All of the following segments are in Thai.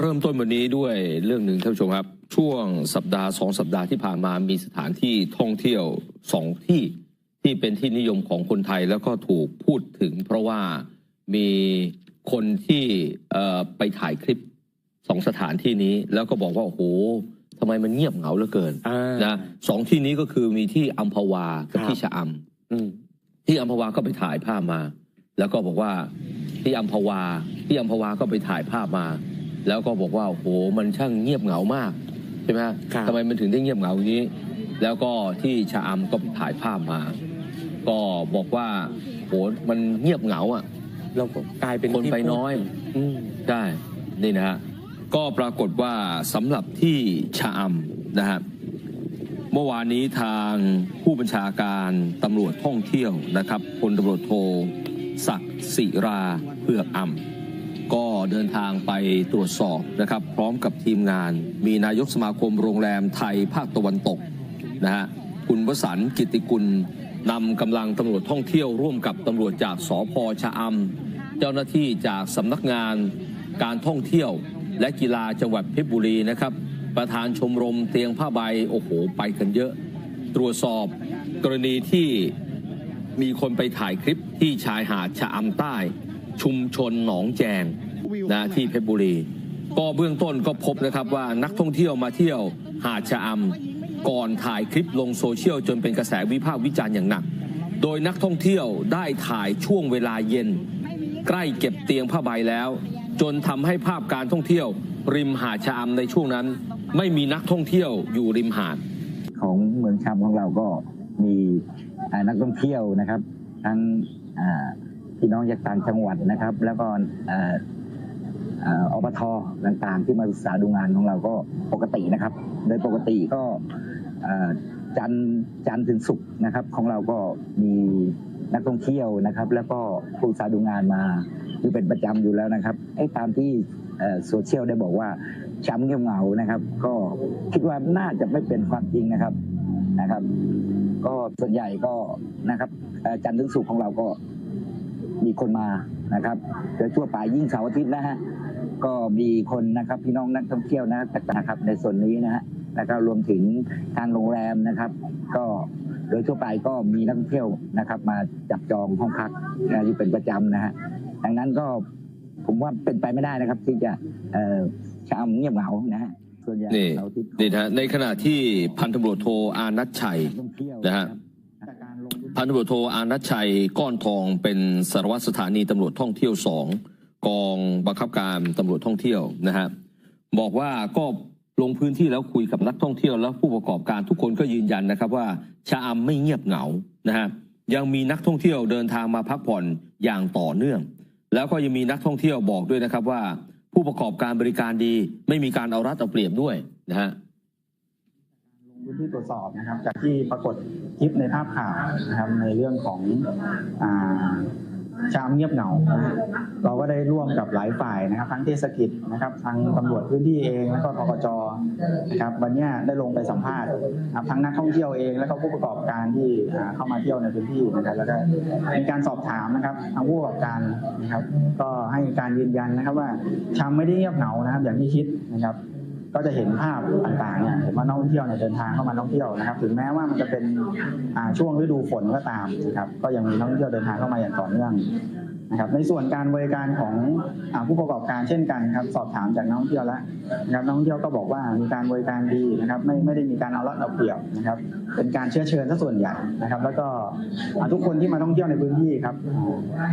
เริ่มต้นวันนี้ด้วยเรื่องหนึ่งท่านผู้ชมครับ ช่วงสัปดาห์สองสัปดาห์ที่ผ่านมามีสถานที่ท่องเที่ยวสองที่ที่เป็นที่นิยมของคนไทยแล้วก็ถูกพูดถึง เพราะว่ามีคนที่เอ่อไปถ่ายคลิปสองสถานที่นี้ แล้วก็บอกว่าโอ้โหทำไมมันเงียบเหงาเหลือเกินอ่านะสองที่นี้ก็คือมีที่อัมพวากับครับที่ชะอำอืมที่อัมพวาก็ไปถ่ายภาพมา แล้วก็บอกว่าที่อัมพวาที่อัมพวาก็ไปถ่ายภาพมา แล้วก็บอกว่าโอ้โหมันช่างเงียบเหงามากใช่ไหมครับทำไมมันถึงได้เงียบเหงาอย่างนี้ แล้วก็ที่ชะอำก็ไปถ่ายภาพมา ก็บอกว่าโหมันเงียบเหงาอะเราก็กลายเป็นคนที่ไปพูดน้อยอืมใช่นี่นะฮะก็ปรากฏว่าสำหรับที่ชะอำนะฮะเมื่อวานนี้ทางผู้บัญชาการตำรวจท่องเที่ยวนะครับพลตำรวจโทศักดิ์ศิราเผือกอ่ำ ก็เดินทางไปตรวจสอบนะครับ พร้อมกับทีมงาน มีนายกสมาคมโรงแรมไทยภาคตะวันตกนะฮะคุณวสันต์กิติกุลนำกำลังตำรวจท่องเที่ยวร่วมกับตำรวจจากสพชะอำเจ้าหน้าที่จากสำนักงานการท่องเที่ยว และกีฬาจังหวัดเพชรบุรีนะครับ ประธานชมรมเตียงผ้าใบโอ้โหไปกันเยอะ ตรวจสอบกรณีที่มีคนไปถ่ายคลิปที่ชายหาดชะอำใต้ ชุมชนหนองแจง นะที่เพชรบุรี ก็เบื้องต้นก็พบนะครับว่านักท่องเที่ยวมาเที่ยวหาดชะอำก่อนถ่ายคลิปลงโซเชียลจนเป็นกระแสวิพากษ์วิจารณ์อย่างหนัก โดยนักท่องเที่ยวได้ถ่ายช่วงเวลาเย็น ใกล้เก็บเตียงผ้าใบแล้ว จนทำให้ภาพการท่องเที่ยว ริมหาดชะอำในช่วงนั้น ไม่มีนักท่องเที่ยวอยู่ริมหาด ของเมืองชำของเราก็มีนักท่องเที่ยวนะครับ ทั้งพี่น้องจากต่างจังหวัดนะครับ แล้วก็ อ่าอ่าอบทต่างๆ ที่มาศึกษาดูงานของเราก็ปกตินะครับ โดยปกติก็จันทร์จันทร์ถึงศุกร์นะครับ ของเราก็มีนักท่องเที่ยวนะครับ แล้วก็ผู้ศึกษาดูงานมาอยู่เป็นประจำอยู่แล้วนะครับไอ้ตามที่โซเชียลได้บอกว่าช้ำเงียบเหงานะครับ ก็คิดว่าน่าจะไม่เป็นความจริงนะครับนะครับ ก็ส่วนใหญ่ก็นะครับจันทร์ถึงศุกร์ของเราก็มีคนมานะครับโดยทั่วไปยิ่งเสาร์อาทิตย์นะฮะ ก็มีคนนะครับพี่น้องนักท่องเที่ยวนะนะครับในส่วนนี้นะฮะแล้วก็รวมถึงทางโรงแรมนะครับ ก็โดยทั่วไปก็มีนักท่องเที่ยวนะครับ มาจับจองห้องพักนะอยู่เป็นประจำนะฮะดังนั้นก็ผมว่าเป็นไปไม่ได้นะครับ ที่จะเอ่อชามเงียบเหงานะฮะส่วนใหญ่นี่เสาร์อาทิตย์นี่นะฮะในขณะที่พันตำรวจโทอานัชชัยท่องเที่ยวนะฮะจากการลงพื้นที่พันตำรวจโทอานัชชัยก้อนทองเป็นสารวัตรสถานีตำรวจท่องเที่ยวสอง กองบังคับการตำรวจท่องเที่ยวนะฮะบอกว่าก็ลงพื้นที่แล้วคุยกับนักท่องเที่ยว แล้วผู้ประกอบการทุกคนก็ยืนยันนะครับว่าชะอำไม่เงียบเหงานะฮะยังมีนักท่องเที่ยวเดินทางมาพักผ่อนอย่างต่อเนื่อง แล้วก็ยังมีนักท่องเที่ยวบอกด้วยนะครับว่า ผู้ประกอบการบริการดีไม่มีการเอารัดเอาเปรียบด้วยนะฮะลงพื้นที่ตรวจสอบนะครับจากที่ปรากฏคลิปในภาพข่าวนะครับในเรื่องของอ่า ชามเงียบเหงานะเราก็ได้ร่วมกับหลายฝ่ายนะครับ ทั้งเทศกิจนะครับทางตำรวจพื้นที่เองแล้วก็ทกจนะครับวันนี้ได้ลงไปสัมภาษณ์นะครับทั้งนักท่องเที่ยวเองแล้วก็ผู้ประกอบการที่เข้ามาเที่ยวในพื้นที่นะครับแล้วก็มีการสอบถามนะครับทางผู้ประกอบการนะครับ ก็ให้การยืนยันนะครับว่าชามไม่ได้เงียบเหงานะครับ อย่างที่คิดนะครับ ก็จะเห็นภาพต่างๆเนี่ยเห็นว่านักท่องเที่ยวเนี่ยเดินทางเข้ามาท่องเที่ยวนะครับ ถึงแม้ว่ามันจะเป็นช่วงฤดูฝนก็ตามนะครับ ก็ยังมีนักท่องเที่ยวเดินทางเข้ามาอย่างต่อเนื่องนะครับในส่วนการบริการของอผู้ประกอบการเช่นกันครับสอบถามจากนักท่องเที่ยวแล้วนะครับนักท่องเที่ยวก็บอกว่ามีการบริการดีนะครับไม่ไม่ได้มีการเอารัดเอาเปรียบนะครับเป็นการเชื้อเชิญซะส่วนใหญ่นะครับ แล้วก็ทุกคนที่มาท่องเที่ยวในพื้นที่ครับ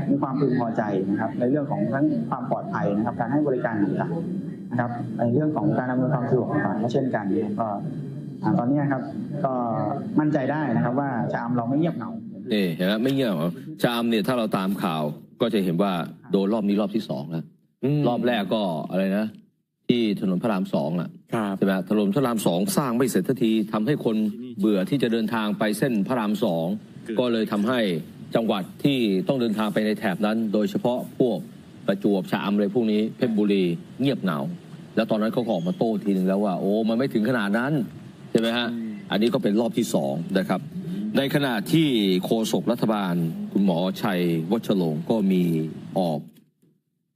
มีความพึงพอใจนะครับในเรื่องของทั้งความปลอดภัยนะครับการให้บริการต่างๆ ครับในเรื่องของการอำนวยความสะดวกต่างๆก็เช่นกันนะครับก็อ่าตอนนี้ครับ ก็มั่นใจได้นะครับ ว่าชะอำเราไม่เงียบเหงานี่เห็นไหมไม่เงียบเหรอชามเนี่ยถ้าเราตามข่าวก็จะเห็นว่าโดนรอบนี้รอบที่สองแล้วมรอบแรกก็อะไรนะ ที่ถนนพระรามสองอะครับใช่ไหมถนนพระรามสองสร้างไม่เสร็จทันทีทำให้คนเบื่อที่จะเดินทางไปเส้นพระรามสองก็เลยทำให้จังหวัดที่ต้องเดินทางไปในแถบนั้น โดยเฉพาะพวก ประจวบชะอำเลยพวกนี้เพชรบุรีเงียบเหงา แล้วตอนนั้นเขาก็ออกมาโต้ทีหนึ่งแล้วว่า โอ้มันไม่ถึงขนาดนั้นใช่ไหมฮะอันนี้ก็เป็นรอบที่สองนะครับ ในขณะที่โฆษกรัฐบาล คุณหมอชัยวัชรงค์ก็มีออก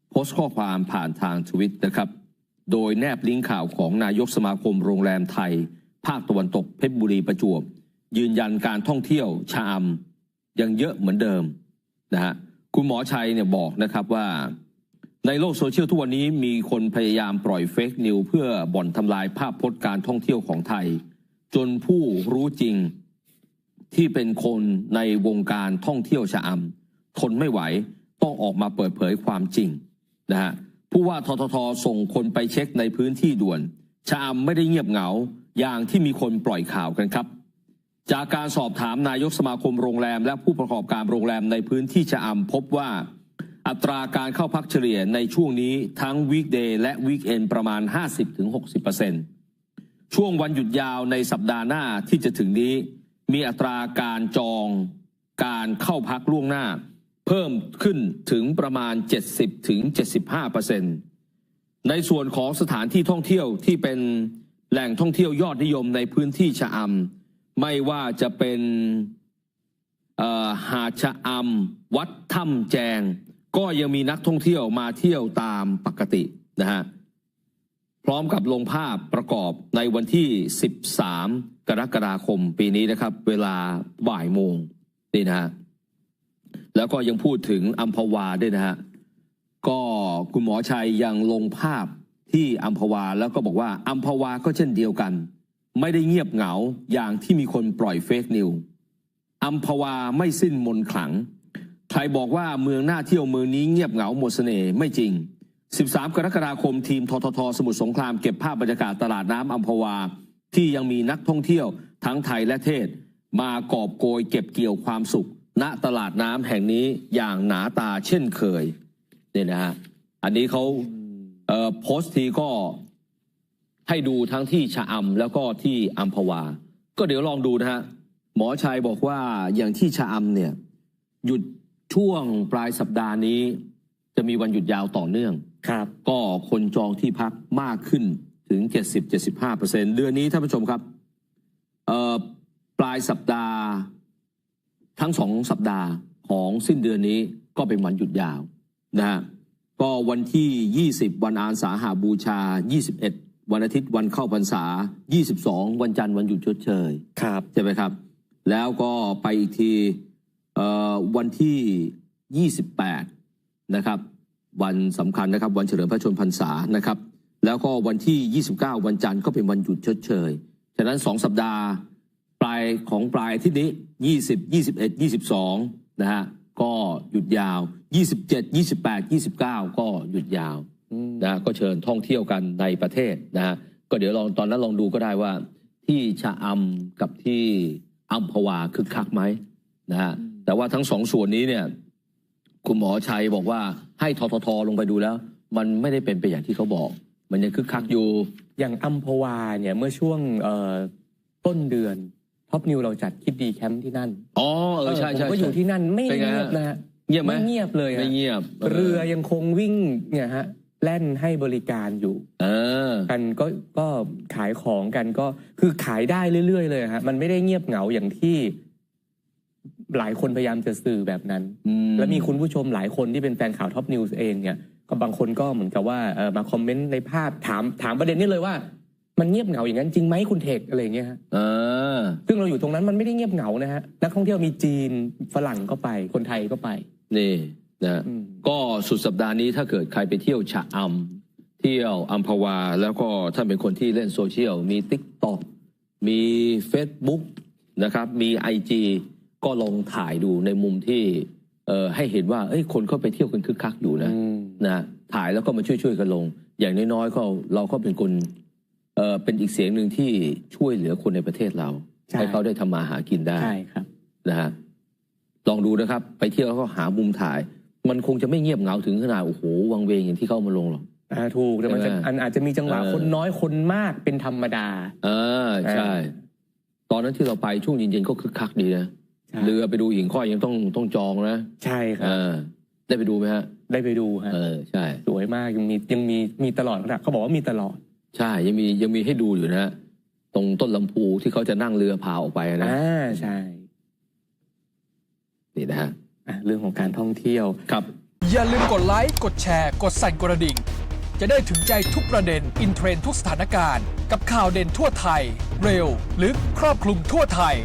โพสต์ข้อความผ่านทางทวิตนะครับ โดยแนบลิงก์ข่าวของนายกสมาคมโรงแรมไทย ภาคตะวันตกเพชรบุรีประจวบ ยืนยันการท่องเที่ยวชะอำยังเยอะเหมือนเดิมนะฮะ คุณหมอชัยเนี่ยบอกนะครับว่า ในโลกโซเชียลทุกวันนี้มีคนพยายามปล่อยเฟกนิวเพื่อบ่อนทำลายภาพพจน์การท่องเที่ยวของไทย จนผู้รู้จริงที่เป็นคนในวงการท่องเที่ยวชะอำทนไม่ไหวต้องออกมาเปิดเผยความจริงนะฮะผู้ว่าทททส่งคนไปเช็คในพื้นที่ด่วน ชะอำไม่ได้เงียบเหงาอย่างที่มีคนปล่อยข่าวกันครับ จากการสอบถามนายกสมาคมโรงแรม และผู้ประกอบการโรงแรมในพื้นที่ชะอำพบว่า อัตราการเข้าพักเฉลี่ยในช่วงนี้ทั้งวีคเดย์และวีคเอนประมาณ 50-60%ช่วงวันหยุดยาวในสัปดาห์หน้าที่จะถึงนี้ มีอัตราการจองการเข้าพักล่วงหน้า เพิ่มขึ้นถึงประมาณ 70-75%ในส่วนของสถานที่ท่องเที่ยวที่เป็นแหล่งท่องเที่ยวยอดนิยมในพื้นที่ชะอำ ไม่ว่าจะเป็นหาดชะอำวัดถ้ำแจง ก็ยังมีนักท่องเที่ยวมาเที่ยวตามปกตินะฮะพร้อมกับลงภาพประกอบในวันที่ 13 กรกฎาคมปีนี้นะครับ เวลาบ่ายโมงนี่นะฮะแล้วก็ยังพูดถึงอัมพวาด้วยนะฮะก็คุณหมอชัยยังลงภาพที่อัมพวาแล้วก็บอกว่าอัมพวาก็เช่นเดียวกัน ไม่ได้เงียบเหงาอย่างที่มีคนปล่อยเฟกนิวอัมพวาไม่สิ้นมนขลัง ใครบอกว่าเมืองน่าเที่ยวเมืองนี้เงียบเหงาหมดเสน่ห์ไม่จริง 13 กรกฎาคมทีมทททสมุทรสงครามเก็บภาพบรรยากาศตลาดน้ำอัมพวา ที่ยังมีนักท่องเที่ยวทั้งไทยและเทศ มากอบโกยเก็บเกี่ยวความสุข ณตลาดน้ำแห่งนี้อย่างหนาตาเช่นเคยเนี่ยนะฮะอันนี้เขาเอ่อโพสต์ทีก็ ให้ดูทั้งที่ชะอำแล้วก็ที่อัมพวา ก็เดี๋ยวลองดูนะฮะหมอชัยบอกว่าอย่างที่ชะอำเนี่ยหยุดช่วงปลายสัปดาห์นี้ จะมีวันหยุดยาวต่อเนื่องครับ ก็คนจองที่พักมากขึ้นถึง 70-75%เดือนนี้ท่านผู้ชมครับเอ่อปลายสัปดาห์ ทั้งสองสัปดาห์ของสิ้นเดือนนี้ก็เป็นวันหยุดยาวนะฮะก็วันที่ 20 วันอาสาหาบูชา 21 วันอาทิตย์วันเข้าพรรษา 22 วันจันทร์วันหยุดชดเชยครับใช่ไหมครับ แล้วก็ไปอีกทีเอ่อวันที่ 28 นะครับ วันสำคัญนะครับวันเฉลิมพระชนมพรรษานะครับ แล้วก็วันที่ 29 วันจันทร์ก็เป็นวันหยุดชดเชยฉะนั้น 2 สัปดาห์ปลายของปลายอาทิตย์นี้ 20 21 22 นะฮะก็หยุดยาว 27 28 29 ก็หยุดยาวอืม นะก็เชิญท่องเที่ยวกันในประเทศนะฮะก็เดี๋ยวลองตอนนั้นลองดูก็ได้ว่า ที่ชะอำกับที่อัมพวาคึกคักไหมนะฮะแต่ว่าทั้งสองส่วนนี้เนี่ยคุณหมอชัยบอกว่าให้ทททลงไปดูแล้ว มันไม่ได้เป็นไปอย่างที่เขาบอก มันยังคึกคักอยู่ อย่างอัมพวาเนี่ยเมื่อช่วงเอ่อต้นเดือนท็อปนิวเราจัดคิดดีแคมป์ที่นั่นอ๋อเออใช่ผมใช่ก็อยู่ใช่ที่นั่นไม่เป็นไงเงียบฮะนะฮะเงียบไหมไม่เงียบเลยฮะไม่เงียบ เรือยังคงวิ่งเนี่ยฮะ แล่นให้บริการอยู่ เออ กันก็ก็ขายของกันก็คือขายได้เรื่อยๆ เลยฮะมันไม่ได้เงียบเหงาอย่างที่ หลายคนพยายามจะสื่อแบบนั้น อืแล้วมีคุณผู้ชมหลายคนที่เป็นแฟนข่าวท็อปนิวส์เองเนี่ยก็บางคนก็เหมือนกับว่าเออมาคอมเมนต์ในภาพถามถามประเด็นนี้เลยว่า มันเงียบเหงาอย่างนั้นจริงไหมคุณเทคอะไรอย่างเงี้ยฮะเออ ซึ่งเราอยู่ตรงนั้นมันไม่ได้เงียบเหงานะฮะนักท่องเที่ยวมีจีนฝรั่งก็ไป คนไทยก็ไป นี่ นะอืมก็สุดสัปดาห์นี้ถ้าเกิดใครไปเที่ยวชะอำเที่ยวอัมพวา แล้วก็ท่านเป็นคนที่เล่นโซเชียล มี t ิ k t o k มี Facebook นะครับ มี IG ก็ลองถ่ายดูในมุมที่เอ่อให้เห็นว่าเอ้ยคนเข้าไปเที่ยวกันคึกคักอยู่นะอืมนะถ่ายแล้วก็มาช่วยๆกันลง อย่างน้อยๆก็เราก็เป็นคนเอ่อเป็นอีกเสียงหนึ่งที่ช่วยเหลือคนในประเทศเราใช่ให้เขาได้ทำมาหากินได้ใช่ครับนะฮะลองดูนะครับ ไปเที่ยวแล้วก็หามุมถ่าย มันคงจะไม่เงียบเหงาถึงขนาดโอ้โหวังเวงอย่างที่เข้ามาลงหรอก อ่าถูกแต่มันจะใช่ไหมอันอาจจะมีจังหวะเออ คนน้อยคนมากเป็นธรรมดา เออใช่เออตอนนั้นที่เราไปช่วงเย็นๆก็คึกคักดีนะใช่เรือไปดูหิ่งข้อยยังต้องต้องจองนะใช่คเอรับ อได้ไปดูไหมฮะ ได้ไปดูฮะเออใช่ สวยมากยังมียังมีมีตลอดนะเขาบอกว่ามีตลอดใช่ยังมียังมีให้ดูอยู่นะฮะตรงต้นลำพูที่เขาจะนั่งเรือพาออกไปนะอ่าใช่ นี่นะฮะ อะเรื่องของการท่องเที่ยวครับ อย่าลืมกดไลค์กดแชร์ กดสั่นกระดิ่ง จะได้ถึงใจทุกประเด็นอินเทรนด์ทุกสถานการณ์ กับข่าวเด่นทั่วไทย เร็ว ลึกครอบคลุมทั่วไทย